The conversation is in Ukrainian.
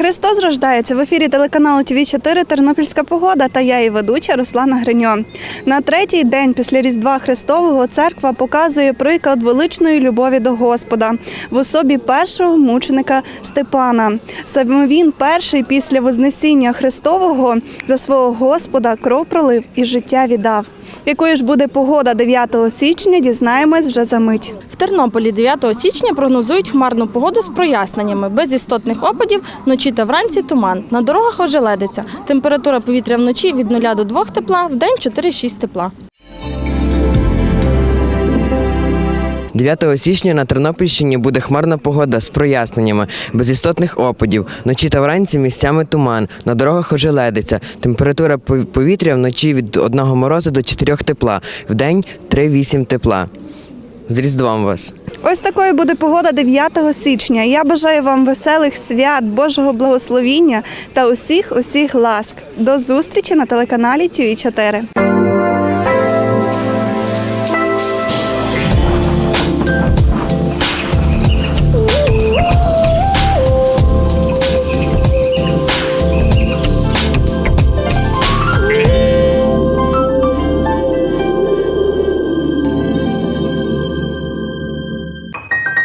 Христос рождається в ефірі телеканалу ТВ 4 Тернопільська погода та я її ведуча Руслана Гриньо. На третій день після Різдва Христового церква показує приклад величної любові до Господа в особі першого мученика Степана. Саме він перший після Вознесіння Христового за свого Господа кров пролив і життя віддав. Якою ж буде погода 9 січня, дізнаємось вже за мить. В Тернополі 9 січня прогнозують хмарну погоду з проясненнями, без істотних опадів, вночі та вранці туман. На дорогах ожеледиться. Температура повітря вночі від 0 до 2 тепла, в день 4-6 тепла. 9 січня на Тернопільщині буде хмарна погода з проясненнями, без істотних опадів. Вночі та вранці місцями туман. На дорогах ожеледиться. Температура повітря вночі від 1 морозу до 4 тепла. Вдень 3-8 тепла. З Різдвом вас! Ось такою буде погода 9 січня. Я бажаю вам веселих свят, Божого благословіння та усіх усіх ласк. До зустрічі на телеканалі ТВ 4